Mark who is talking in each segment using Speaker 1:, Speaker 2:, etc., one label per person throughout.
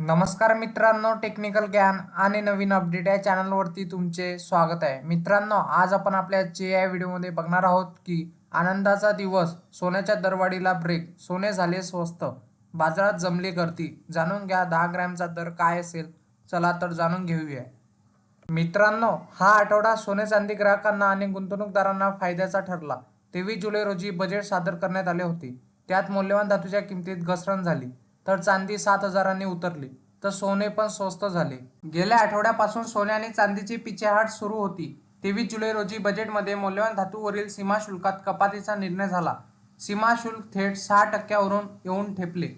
Speaker 1: नमस्कार मित्रांनो टेक्निकल ज्ञान आणि नवीन अपडेट या चॅनलवरती तुमचे स्वागत आहे. मित्रांनो आज आपण आपल्या जे या व्हिडिओमध्ये बघणार आहोत की आनंदाचा दिवस सोन्याच्या दरवाढीला ब्रेक सोने झाले स्वस्त बाजारात जमली गर्दी. जाणून घ्या दहा ग्रॅमचा दर काय असेल चला तर जाणून घेऊया. मित्रांनो हा आठवडा सोने चांदी ग्राहकांना आणि गुंतवणूकदारांना फायद्याचा ठरला. तेवीस जुलै रोजी बजेट सादर करण्यात आले होते. त्यात मौल्यवान धातूच्या किमतीत घसरण झाली. तर चांदी सात हजारांनी उतरली. तर सोने पण स्वस्त झाले. गेल्या आठवड्यापासून सोने आणि चांदीची पिछेहाट सुरू होती. तेवीस जुलै रोजी बजेटमध्ये मौल्यवान धातूवरील सीमा शुल्कात कपातीचा निर्णय झाला. सीमा शुल्क थेट सहा टक्क्यावरून येऊन ठेपले.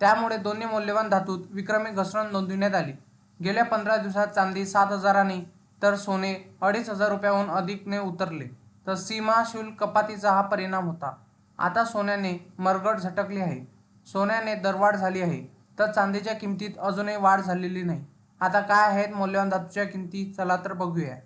Speaker 1: त्यामुळे दोन्ही मौल्यवान धातूत विक्रमी घसरण नोंदविण्यात आली. गेल्या पंधरा दिवसात चांदी सात हजारांनी तर सोने अडीच हजार रुपयाहून अधिकने उतरले. तर सीमा शुल्क कपातीचा हा परिणाम होता. आता सोन्याने मरगट झटकली आहे. सोन्याने दरवाढ झाली आहे तर चांदीच्या किमतीत अजूनही वाढ झालेली नाही. आता काय आहेत मौल्यवान धातूच्या किमती चला तर बघूया.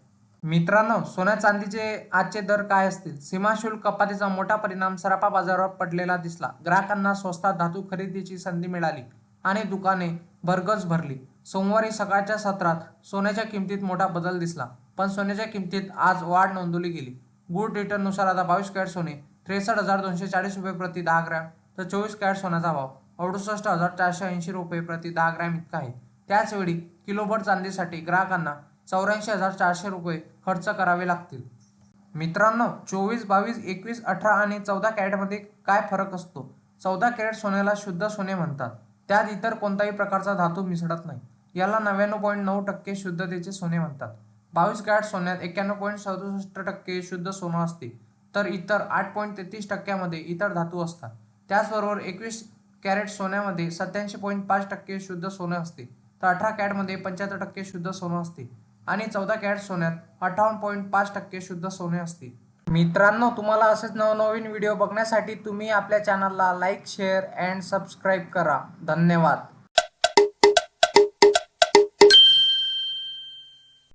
Speaker 1: मित्रांनो सोन्या चांदीचे आजचे दर काय असतील? सीमाशुल्क कपातीचा मोठा परिणाम सराफा बाजारावर पडलेला दिसला. ग्राहकांना स्वस्तात धातू खरेदीची संधी मिळाली आणि दुकाने भरगच भरली. सोमवारी सकाळच्या सत्रात सोन्याच्या किमतीत मोठा बदल दिसला पण सोन्याच्या किमतीत आज वाढ नोंदवली गेली. गुड रिटर्ननुसार आता बावीस कॅरेट सोने त्रेसष्ट हजार दोनशे चाळीस रुपये प्रति दहा ग्रॅम. तर चोवीस कॅरेट सोन्याचा भाव. अडुसष्ट हजार चारशे ऐंशी रुपये प्रति दहा ग्रॅम इतका आहे. त्याचवेळी किलोभर चांदीसाठी ग्राहकांना चौऱ्याऐंशी हजार चारशे रुपये खर्च करावे लागतील. मित्रांनो चोवीस बावीस एकवीस अठरा आणि चौदा कॅरेटमध्ये काय फरक असतो? चौदा कॅरेट सोन्याला शुद्ध सोने म्हणतात. त्यात इतर कोणताही प्रकारचा धातू मिसळत नाही. याला नव्याण्णव पॉईंट नऊ टक्के शुद्धतेचे सोने म्हणतात. बावीस कॅरेट सोन्यात एक्क्याण्णव पॉईंट सदुसष्ट टक्के शुद्ध सोनं असते. तर इतर आठ पॉईंट तेहतीस टक्क्यामध्ये इतर धातू असतात. त्याचबरोबर एकवीस कॅरेट सोन्यामध्ये सत्याऐंशी पॉईंट पाच टक्के शुद्ध सोनं असते. तर अठरा कॅरेटमध्ये पंच्याहत्तर टक्के शुद्ध सोनं असते. आणि चौदा कॅरेट सोन्यात अठ्ठावन्न पॉईंट पाच टक्के शुद्ध सोने असते. मित्रांनो तुम्हाला असेच नवनवीन व्हिडिओ बघण्यासाठी तुम्ही आपल्या चॅनलला लाईक शेअर अँड सबस्क्राईब करा. धन्यवाद.